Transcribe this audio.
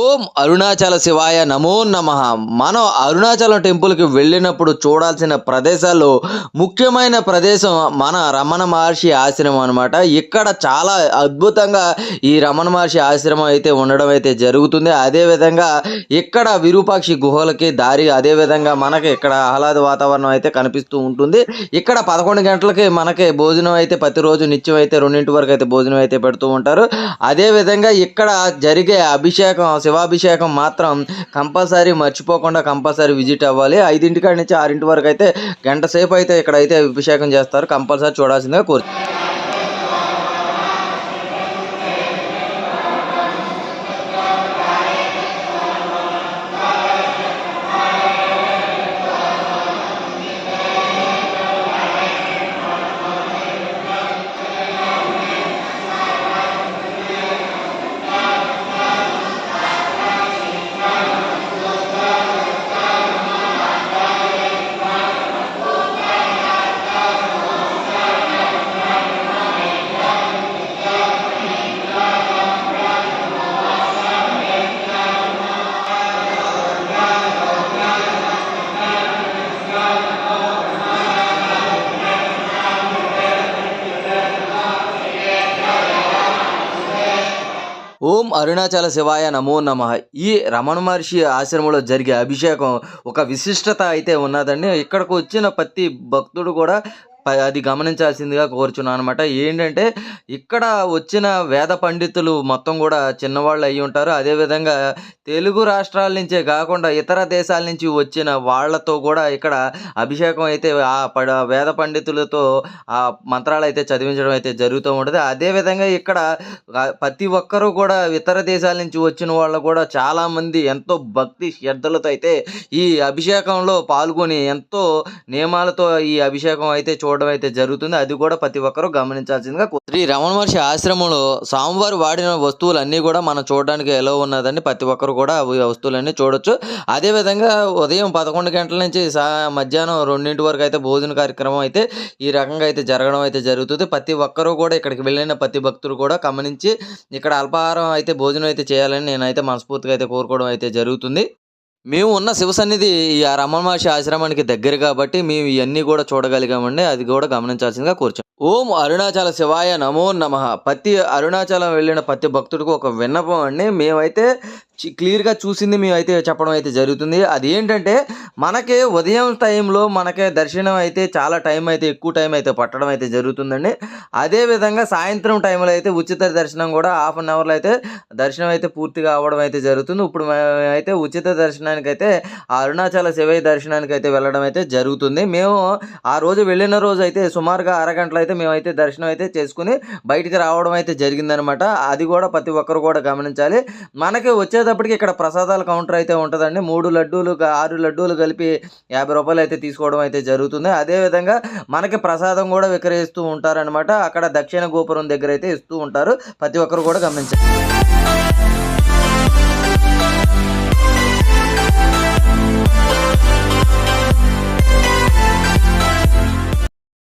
ఓం అరుణాచల శివాయ నమో నమ. మనం అరుణాచలం టెంపుల్కి వెళ్ళినప్పుడు చూడాల్సిన ప్రదేశాల్లో ముఖ్యమైన ప్రదేశం మన రమణ మహర్షి ఆశ్రమం అనమాట ఇక్కడ చాలా అద్భుతంగా ఈ రమణ మహర్షి ఆశ్రమం అయితే ఉండడం అయితే జరుగుతుంది. అదేవిధంగా ఇక్కడ విరూపాక్షి గుహలకి దారి అదేవిధంగా మనకి ఇక్కడ ఆహ్లాద వాతావరణం అయితే కనిపిస్తూ ఉంటుంది. ఇక్కడ పదకొండు గంటలకి మనకి భోజనం అయితే ప్రతిరోజు నిత్యం అయితే రెండింటి వరకు అయితే భోజనం అయితే పెడుతూ ఉంటారు. అదేవిధంగా ఇక్కడ జరిగే అభిషేకం శివాభిషేకం మాత్రం కంపల్సరీ మర్చిపోకుండా కంపల్సరీ విజిట్ అవ్వాలి. ఐదింటికాడి నుంచి ఆరింటి వరకు అయితే గంట సేపు అయితే ఇక్కడైతే అభిషేకం చేస్తారు. కంపల్సరీ చూడాల్సిందిగా కోరు ఓం అరుణాచల శివాయ నమో నమ. ఈ రమణ మహర్షి ఆశ్రమంలో జరిగే అభిషేకం ఒక విశిష్టత అయితే ఉన్నదండి. ఇక్కడికి వచ్చిన ప్రతి భక్తుడు కూడా అది గమనించాల్సిందిగా కోరుచున్నాను అనమాట ఏంటంటే ఇక్కడ వచ్చిన వేద పండితులు మొత్తం కూడా చిన్నవాళ్ళు అయి ఉంటారు. అదేవిధంగా తెలుగు రాష్ట్రాల నుంచే కాకుండా ఇతర దేశాల నుంచి వచ్చిన వాళ్ళతో కూడా ఇక్కడ అభిషేకం అయితే ఆ పడ వేద పండితులతో ఆ మంత్రాలు అయితే చదివించడం అయితే జరుగుతూ ఉంటుంది. అదేవిధంగా ఇక్కడ ప్రతి ఒక్కరూ కూడా ఇతర దేశాల నుంచి వచ్చిన వాళ్ళు కూడా చాలామంది ఎంతో భక్తి శ్రద్ధలతో అయితే ఈ అభిషేకంలో పాల్గొని ఎంతో నియమాలతో ఈ అభిషేకం అయితే చూడడం అయితే జరుగుతుంది. అది కూడా ప్రతి ఒక్కరూ గమనించాల్సిందిగా శ్రీ రమణ మహర్షి ఆశ్రమంలో స్వామివారు వాడిన వస్తువులన్నీ కూడా మనం చూడడానికి ఎలా ఉన్నదండి ప్రతి ఒక్కరు కూడా అవి వస్తువులన్నీ చూడొచ్చు. అదేవిధంగా ఉదయం పదకొండు గంటల నుంచి మధ్యాహ్నం రెండింటి వరకు అయితే భోజన కార్యక్రమం అయితే ఈ రకంగా అయితే జరగడం అయితే జరుగుతుంది. ప్రతి ఒక్కరూ కూడా ఇక్కడికి వెళ్ళిన ప్రతి భక్తులు కూడా గమనించి ఇక్కడ అల్పాహారం అయితే భోజనం అయితే చేయాలని నేనైతే మనస్ఫూర్తిగా అయితే కోరుకోవడం అయితే జరుగుతుంది. మేము ఉన్న శివ సన్నిధి ఈ ఆ రమణ మహర్షి ఆశ్రమానికి దగ్గర కాబట్టి మేము ఇవన్నీ కూడా చూడగలిగామండి. అది కూడా గమనించాల్సిందిగా కూర్చోం. ఓం అరుణాచల శివాయ నమో నమ. ప్రతి అరుణాచలం వెళ్ళిన ప్రతి భక్తుడికి ఒక విన్నపం అండి. మేమైతే క్లియర్గా చూసింది మేమైతే చెప్పడం అయితే జరుగుతుంది. అది ఏంటంటే మనకి ఉదయం టైంలో మనకి దర్శనం అయితే చాలా టైం అయితే ఎక్కువ టైం అయితే పట్టడం అయితే జరుగుతుందండి. అదేవిధంగా సాయంత్రం టైంలో అయితే ఉచిత దర్శనం కూడా హాఫ్ అన్ అవర్లో అయితే దర్శనం అయితే పూర్తిగా అవ్వడం అయితే జరుగుతుంది. ఇప్పుడు అయితే ఉచిత దర్శనానికి అయితే అరుణాచల శివయ్య దర్శనానికి అయితే వెళ్ళడం అయితే జరుగుతుంది. మేము ఆ రోజు వెళ్ళిన రోజు అయితే సుమారుగా అరగంటలో అయితే మేమైతే దర్శనం అయితే చేసుకుని బయటికి రావడం అయితే జరిగిందనమాట. అది కూడా ప్రతి ఒక్కరు కూడా గమనించాలి. మనకి వచ్చేటప్పటికి ఇక్కడ ప్రసాదాల కౌంటర్ అయితే ఉంటుందండి. మూడు లడ్డూలు ఆరు లడ్డూలు కలిపి యాభై రూపాయలు అయితే తీసుకోవడం అయితే జరుగుతుంది. అదేవిధంగా మనకి ప్రసాదం కూడా విక్రయిస్తూ ఉంటారనమాట అక్కడ దక్షిణ గోపురం దగ్గర అయితే ఇస్తూ ఉంటారు. ప్రతి ఒక్కరు కూడా గమనించాలి